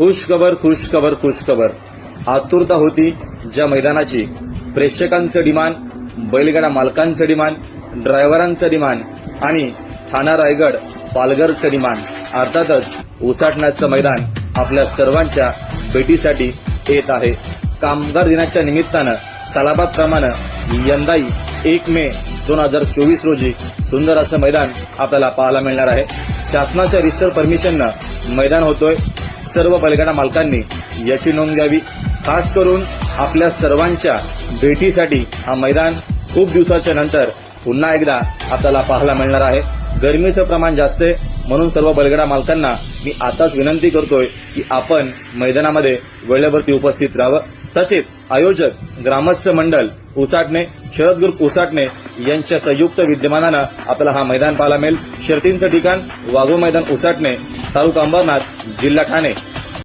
खुश खबर खुश खबर खुश खबर. आतुरता होती ज्या मैदानाची. प्रेक्षकांचं डिमांड बैलगाडा मालकांचं डिमांड ड्रायव्हरांचं डिमांड आणि ठाणा रायगड पालघरचं डिमांड. अर्थातच उसाटण्याचं मैदान आपल्या सर्वांच्या भेटीसाठी येत आहे. कामगार दिनाच्या निमित्तानं सालाबादप्रमाणे यंदाही एक मे दोन हजार चोवीस रोजी सुंदर असं मैदान आपल्याला पाहायला मिळणार आहे. शासनाच्या रिसर परमिशननं मैदान होतोय. सर्व बैलगाडा मालकांनी याची नोंद घ्यावी. खास करून आपल्या सर्वांच्या भेटीसाठी हा मैदान खूप दिवसाच्या नंतर पुन्हा एकदा आपल्याला पाहायला मिळणार आहे. गरमीचं प्रमाण जास्त आहे म्हणून सर्व बैलगाडा मालकांना मी आताच विनंती करतोय की आपण मैदानामध्ये वेळेवरती उपस्थित राहावं. तसेच आयोजक ग्रामस्थ मंडल उसाटणे शरद ग्रुप उसाटणे यांच्या संयुक्त विद्यमानानं आपल्याला हा मैदान पाहायला मिळेल. शर्तींचं ठिकाण वाघो मैदान उसाटणे તાલુકા અંબરનાથ જિલ્લા ઠાણે